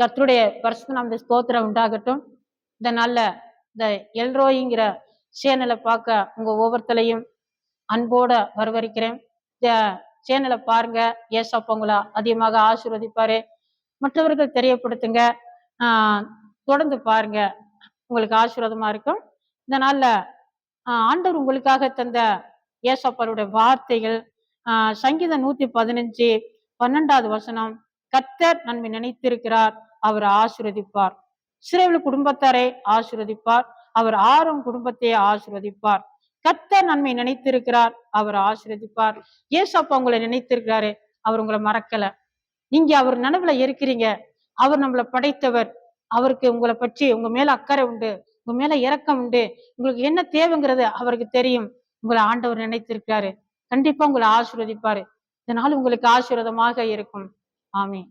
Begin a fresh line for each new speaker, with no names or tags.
கர்த்தருடைய பரிசு நம்ம ஸ்தோத்திரம் உண்டாகட்டும். இந்த நல்ல இந்த எல்ரோயிங்கிற சேனலை பார்க்க உங்க ஒவ்வொருத்தலையும் அன்போட வரவரிக்கிறேன் இந்த சேனலை பாருங்க. ஏசப்பா உங்களை அதிகமாக ஆசீர்வதிப்பாரு. மற்றவர்கள் தெரியப்படுத்துங்க. தொடர்ந்து பாருங்க. உங்களுக்கு ஆசீர்வாதமா இருக்கும். இந்த நாளில் ஆண்டவர் உங்களுக்காக தந்த ஏசப்பருடைய வார்த்தைகள் சங்கீதம் நூத்தி பதினஞ்சு பன்னெண்டாவது வசனம் கத்தர் நன்மை நினைத்திருக்கிறார் அவர் ஆசிர்வதிப்பார். சிறைவில் குடும்பத்தாரை ஆசிர்வதிப்பார் அவர் ஆறும் குடும்பத்தையே ஆசிர்வதிப்பார். கத்தர் நன்மை நினைத்திருக்கிறார் அவர் ஆசிர்வதிப்பார். ஏசப்பா உங்களை நினைத்திருக்கிறாரு அவர் உங்களை மறக்கல. நீங்க அவர் நினைவுல இருக்கிறீங்க அவர் நம்மளை படைத்தவர். அவருக்கு உங்களை பற்றி உங்க மேல அக்கறை உண்டு உங்க மேல இறக்கம் உண்டு. உங்களுக்கு என்ன தேவைங்கிறது அவருக்கு தெரியும். உங்களை ஆண்டவர் நினைத்திருக்கிறாரு. கண்டிப்பா உங்களை ஆசிர்வதிப்பாரு. இதனால உங்களுக்கு ஆசீர்வாதமாக இருக்கும். ஆமீன்